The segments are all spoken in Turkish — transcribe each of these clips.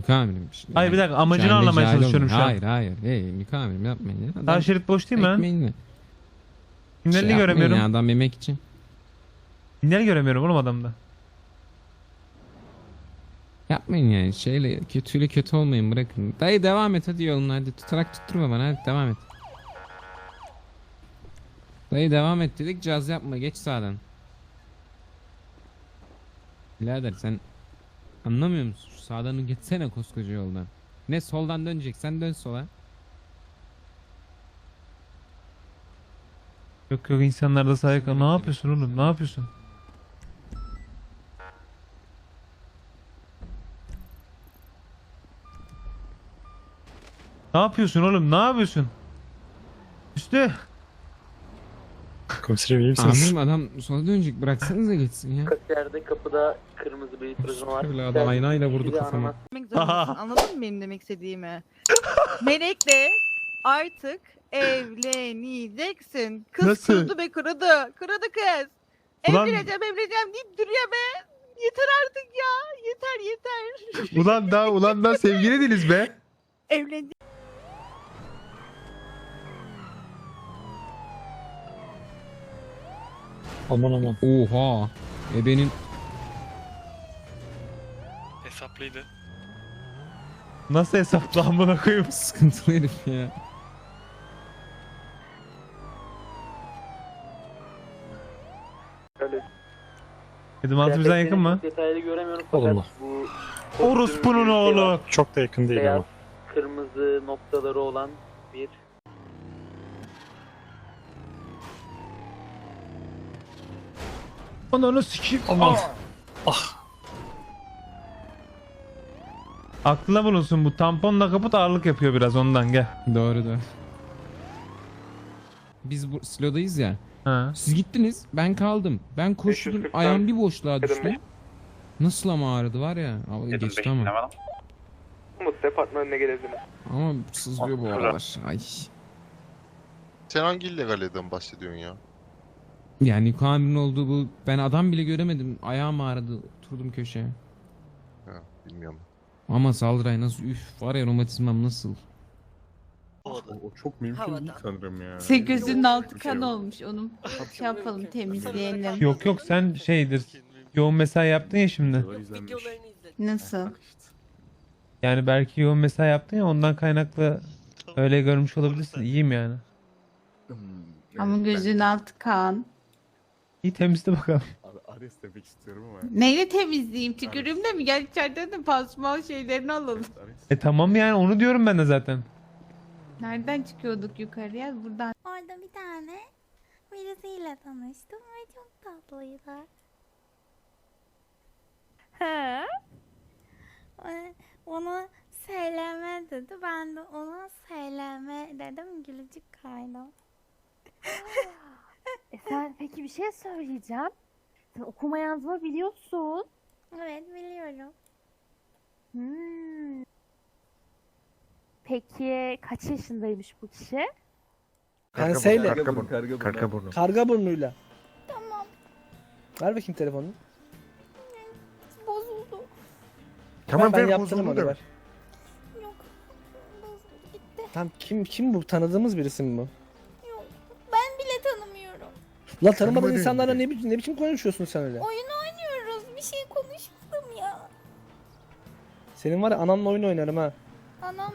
Mükamilim. Hayır, bir dakika, amacını anlamaya çalışıyorum şu an. Hayır hayır. Hey mükamilim yapmayın ya. Adam Sağ şerit boş değil mi ekmeğini- Sinyalini Şey yapmayın göremiyorum. Ya, adam yemek için. Sinyal göremiyorum oğlum adamda. Yapmayın yani şeyle kötüyle kötü olmayın bırakın. Dayı devam et hadi yoluna hadi tutarak tutturma bana hadi devam et. Dayı devam et dedik caz yapma geç sağdan. Birader sen anlamıyor musun? Şu sağdan geçsene koskoca yoldan. Ne soldan döneceksen dön sola. Yok yok insanlar da kal. Ne yapıyorsun oğlum? Ne yapıyorsun? Ne yapıyorsun oğlum? Ne yapıyorsun? Üstü. Komiserim iyi misiniz? Amirim adam sola dönecek bıraksanıza geçsin ya. Kasiyerde kapıda kırmızı bir prizma var. Öyle adam aynayla vurdu kafama. Demek zorundasın. Anladın mı benim demek istediğimi? Melek'le artık evleneceksin. Kız Nasıl? kırdı be kırdı. Kırdı kız. Ulan- Evleneceğim evleneceğim deyip duruyor be. Yeter artık ya. Yeter yeter. Ulan daha ulan daha sevgili değiliz be. Evlen. Aman aman. Oha. Ebenin Hesaplıydı. Nasıl hesapla amına koyayım? sıkıntılı herif ya. Dedim altı bizden yakın mı? Detaylı göremiyorum fakat Olumlu. bu Orospunun oğlu. Çok da yakın değil beyaz ama. kırmızı noktaları olan bir Ananı sikeyim. Aman. Aklına bulunsun bu tamponla kaput ağırlık yapıyor biraz ondan gel. Doğru doğru. Biz bu silodayız ya. Ha. Siz gittiniz. Ben kaldım. Ben koştum. 544 Ayağım bir boşluğa düştü. 25. Nasıl ama ağrıdı var ya. Ama geçti ama. Umut departmanına. Ama sızlıyor bu aralar. Ay. Sen hangi illegaleden bahsediyorsun ya? Yani Kaan'ın olduğu bu. Ben adam bile göremedim. Ayağım ağrıdı. Oturdum köşeye. Ha, bilmiyorum. Ama saldıray nasıl üf var ya romatizmam nasıl. O çok mümkün değil sanırım ya. Senin gözünün altı şey kan yok. olmuş. Onu şey yapalım temizleyelim. Yok yok sen şeydir. Yoğun mesai yaptın ya şimdi. Nasıl? Yani belki yoğun mesai yaptın ya ondan kaynaklı öyle görmüş olabilirsin. İyiyim yani. Hmm, Ama gözünün altı kan. İyi temizle bakalım. Ar- Ares demek istiyorum ama. Neyle temizleyeyim? Tükürüğümle mi? Gel içeriden de pasmal şeylerini alalım. Ares. E tamam yani onu diyorum ben de zaten. Nereden çıkıyorduk yukarıya? Buradan. Orada bir tane birisiyle tanıştım ve çok tatlıydı. He? Ee, Ona söyleme dedi. Ben de ona söyleme dedim. Gülücük kaydım. E sen peki bir şey söyleyeceğim. Sen okuma yazma biliyorsun. Evet biliyorum. Hmm. Peki kaç yaşındaymış bu kişi? Penseyle. Karga burnu. Karga burnu. Karga burnuyla. Tamam. Ver bakayım telefonunu. Bozuldu. Tamam ben ver yaptırım bozuldu onu da. ver. Yok. Bozuldu gitti. Tam kim kim bu tanıdığımız birisi mi bu? La tanımadığın Tanımadığın insanlarla ne biçim ne biçim konuşuyorsun sen öyle? Oyun oynuyoruz. Bir şey konuşmadım ya. Senin var ya ananla oyun oynarım ha. Anam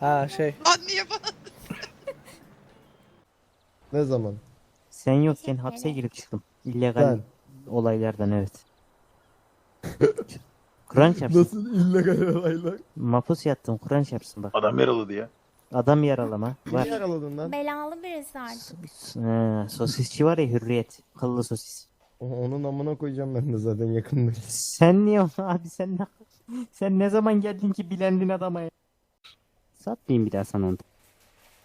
Ha şey. Ne zaman? Sen yokken hapse girip çıktım. İllegal Ben. olaylardan evet. Kur'an çarpsın. Nasıl illegal olaylar? Mapus yattım Kur'an çarpsın bak. Adam yaraladı ya. Adam yaralama var. yaraladın lan? belalı birisi artık. Ee, sosisçi var ya Hürriyet. Kıllı sosis. O- Onun amına koyacağım ben de zaten yakında. Sen niye abi sen ne sen ne zaman geldin ki bilendin adama ya? Satmayayım bir daha sana onu.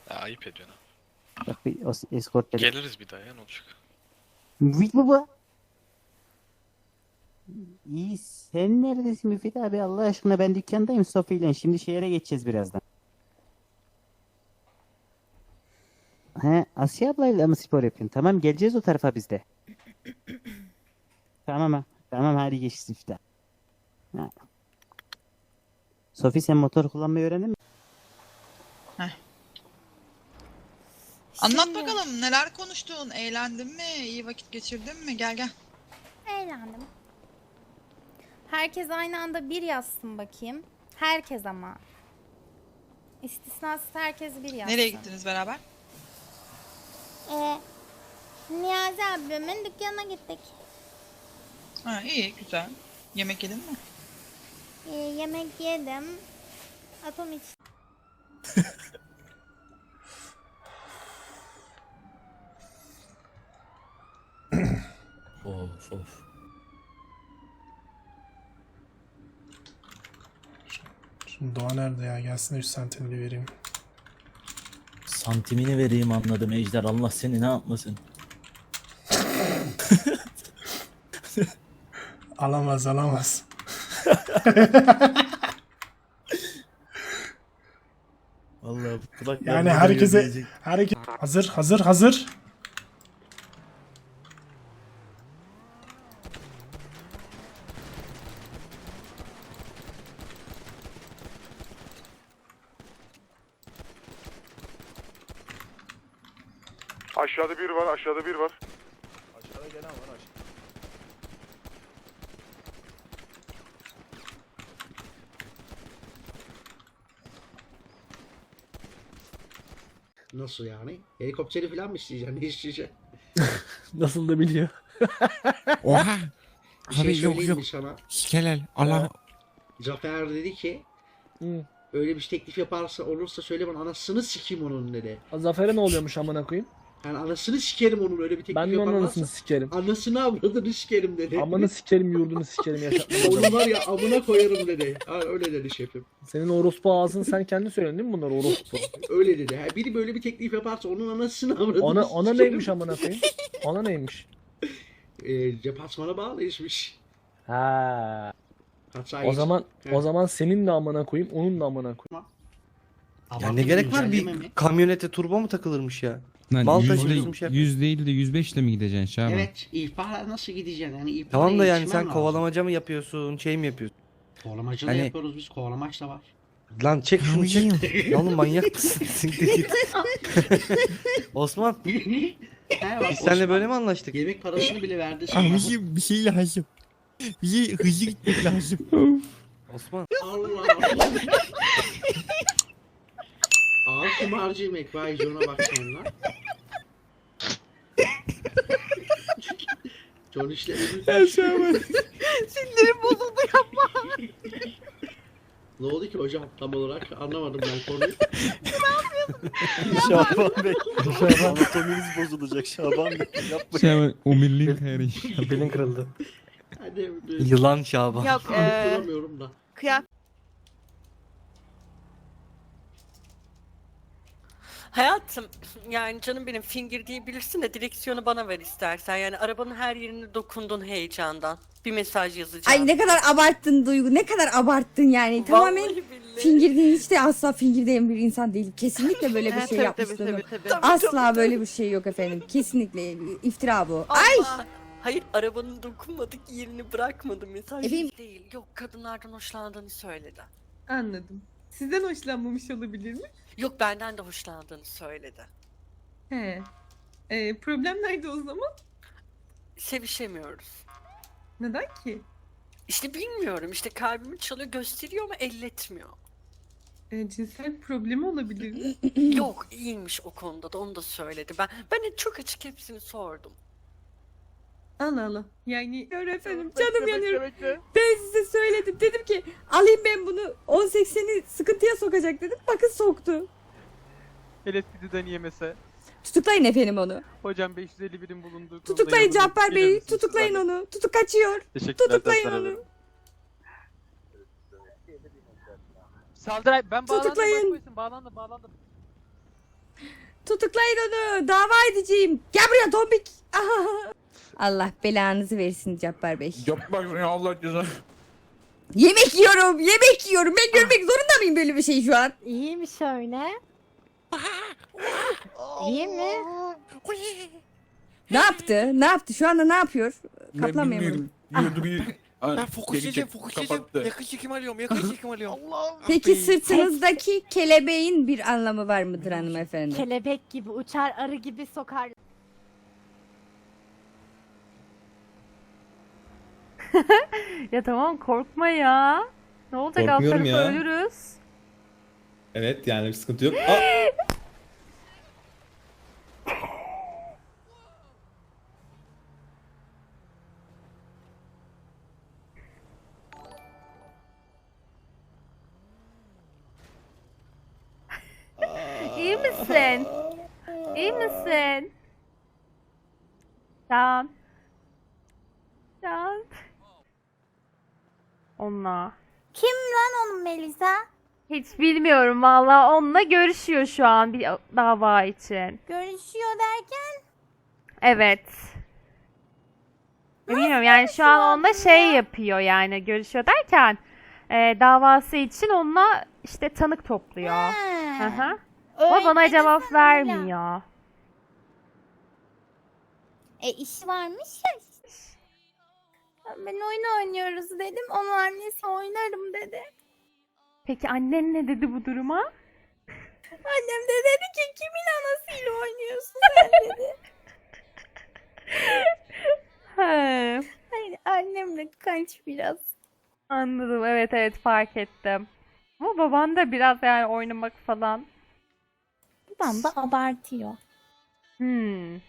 Ya, ayıp ediyorsun. ha. Bak bir o escort dedi. Geliriz bir daha ya ne olacak? Müfit baba. İyi sen neredesin Müfit abi Allah aşkına ben dükkandayım Sofi ile şimdi şehre geçeceğiz birazdan. He Asya ablayla mı spor yapıyorsun? Tamam geleceğiz o tarafa biz de. tamam ha. Tamam hadi geçsin işte. Ha. Sofi sen motor kullanmayı öğrendin mi? Anlat bakalım neler konuştun? Eğlendin mi? İyi vakit geçirdin mi? Gel gel. Eğlendim. Herkes aynı anda bir yazsın bakayım. Herkes ama. İstisnasız herkes bir yazsın. Nereye gittiniz beraber? Ee, Niyazi abimin dükkanına gittik. Ha iyi güzel. Yemek yedin mi? Ee, yemek yedim. Atom iç. Of of. Şimdi Doğa nerede ya? Gelsin 3 santini bir vereyim. Santimini vereyim anladım Ejder. Allah seni ne yapmasın. Alamaz alamaz. Vallahi kulak Yani herkese herkes hazır hazır hazır. Aşağıda bir var aşağıda bir var. Nasıl yani? Helikopteri falan mı isteyeceksin? Ne isteyeceksin? Nasıl da biliyor. Oha. Bir şey Abi yok söyleyeyim yok. mi sana? Şikelel. Allah. Zafer dedi ki Hı. öyle bir teklif yaparsa olursa söyle bana anasını sikeyim onun dedi. Zafer'e ne oluyormuş amına koyayım? Yani anasını sikerim onun öyle bir teklif Ben de onun yaparlarsa. anasını sikerim. Anasını avradını sikerim dedi. Amını sikerim yurdunu sikerim yaşatma. Onu var ya amına koyarım dedi. Ha, öyle dedi şefim. Senin orospu ağzını sen kendi söyledin değil mi bunlar orospu? Öyle dedi. Ha, biri böyle bir teklif yaparsa onun anasını avradını Ona, ona sikerim. neymiş amına koyayım? Ona neymiş? Ee, departmana bağlı işmiş. Ha. Hatta O zaman Evet. o zaman senin de amına koyayım, onun da amına koyayım. Ya ne gerek var bir Kamyonete turbo mu takılırmış ya? Lan Mal yüzde, bir şey yap- yüz değil de 105 ile mi gideceksin Şaban? Evet, ihbarla nasıl gideceksin? Yani ihbarla Tamam da yani sen lazım. kovalamaca mı yapıyorsun, şey mi yapıyorsun? Kovalamacı da Hani- yapıyoruz biz, kovalamaç da var. Lan çek şunu çek. Ya Oğlum manyak mısın? Siktir git. Osman, He, bak, biz seninle Osman böyle mi anlaştık? Yemek parasını bile verdi sana. bir şey lazım. Bir şey hızlı gitmek lazım. Osman. Allah Allah. Ağır kumarcı yemek vay John'a bak sonra. John işleri Sinirim bozuldu yapma. Ne oldu ki hocam tam olarak anlamadım ben konuyu. Şaban Bey. Anatominiz bozulacak Şaban Bey. Yapma. Şaban o milli karış. Belin kırıldı. Hadi Yılan Şaban. Yok eee da. kıyafet. Hayatım yani canım benim finger diyebilirsin de direksiyonu bana ver istersen. Yani arabanın her yerine dokundun heyecandan. Bir mesaj yazacağım. Ay ne kadar abarttın Duygu. Ne kadar abarttın yani. Tamamen billahi. fingirdiğin hiç de asla fingirdeyen bir insan değil. Kesinlikle böyle bir şey tabii, yapmışlığım tabii, yok. tabii, tabii. Asla böyle bir şey yok efendim. Kesinlikle iftira bu. Allah! Hayır arabanın dokunmadık yerini bırakmadı mesaj Efendim? değil. Yok kadınlardan hoşlandığını söyledi. Anladım. Sizden hoşlanmamış olabilir mi? Yok benden de hoşlandığını söyledi. He. E, problem nerede o zaman? Sevişemiyoruz. Neden ki? İşte bilmiyorum işte kalbimi çalıyor gösteriyor ama elletmiyor. E, cinsel problemi olabilir mi? Yok iyiymiş o konuda da onu da söyledi. Ben ben çok açık hepsini sordum. Allah Allah. Yani Gör efendim canım yanıyorum. Ben size söyledim. Dedim ki alayım ben bunu 10.80'i sıkıntıya sokacak dedim. Bakın soktu. LSPD'den yemese. Tutuklayın efendim onu. Hocam 550 birim bulundu. Tutuklayın Cabbar Bey. Tutuklayın onu. Tutuk kaçıyor. Tutuklayın onu. Saldıray ben bağlandım, Tutuklayın. başkoysun, bağlandım bağlandım. Tutuklayın onu. Dava edeceğim. Gel buraya tombik. Allah belanızı versin Cabbar Bey. Yapma ya Allah cezanı. Yemek yiyorum. Yemek yiyorum. Ben görmek zorunda mıyım böyle bir şey şu an? İyi mi şöyle? İyi mi? Ne yaptı? Ne yaptı? Şu anda ne yapıyor? Kaplan memuru. Yiyordu bir Ha, fokuslayacağım gelecek, fokuslayacağım. kapattı. Yakın çekim alıyorum yakın çekim alıyorum. Allah'ım. Peki sırtınızdaki kelebeğin bir anlamı var mıdır hanımefendi? Kelebek gibi uçar, arı gibi sokar. Ya tamam korkma ya. Ne olacak Korkmuyorum ya. ölürüz. Evet yani bir sıkıntı yok. İyi misin? İyi misin? Can. Onunla. Kim lan onun Melisa? Hiç bilmiyorum valla. Onunla görüşüyor şu an bir dava için. Görüşüyor derken? Evet. Bilmiyorum yani şu an onunla şey yapıyor yani görüşüyor derken e, davası için onunla işte tanık topluyor. Hı. Ama bana cevap vermiyor. E işi varmış ya. Ben oyun oynuyoruz dedim. Onun annesi oynarım dedi. Peki annen ne dedi bu duruma? Annem de dedi ki kimin anasıyla oynuyorsun sen dedi. He, Hayır annemle kaç biraz. anladım evet evet fark ettim. Ama baban da biraz yani oynamak falan. Babam da abartıyor. Hmm.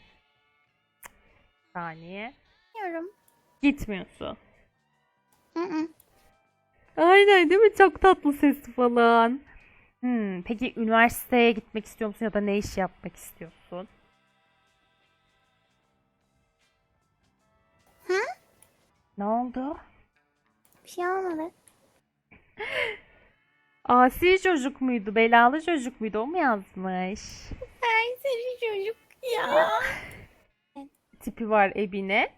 Saniye. Diyorum. Gitmiyorsun. Hı hı. Aynen değil mi? Çok tatlı sesi falan. Hmm, peki üniversiteye gitmek istiyor musun ya da ne iş yapmak istiyorsun? Hı? Ne oldu? Bir şey olmadı. Asi çocuk muydu? Belalı çocuk muydu? O mu yazmış? Ay seni çocuk ya. Tipi var Ebine.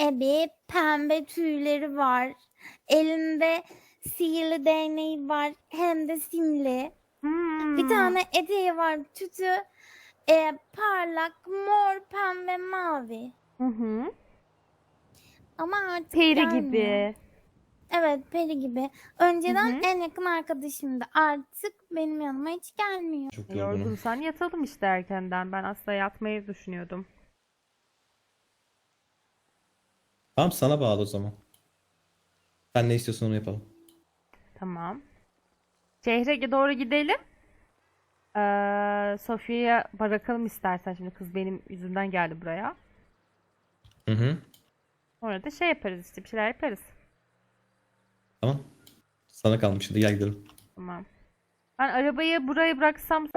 Ebi pembe tüyleri var. Elinde sihirli değneği var. Hem de simli. Hmm. Bir tane eteği var. Tütü e, parlak mor pembe mavi. Hı hı. Ama artık Peri gelmiyor. gibi. Evet peri gibi. Önceden Hı hı. en yakın arkadaşımdı. Artık benim yanıma hiç gelmiyor. Çok Yorgunsan yatalım işte erkenden. Ben aslında yatmayı düşünüyordum. Tamam sana bağlı o zaman. Sen ne istiyorsan onu yapalım. Tamam. Şehre doğru gidelim. Ee, Sofya'ya bırakalım istersen şimdi kız benim yüzümden geldi buraya. Hı hı. Sonra da şey yaparız işte bir şeyler yaparız. Tamam. Sana kalmış şimdi gel gidelim. Tamam. Ben arabayı buraya bıraksam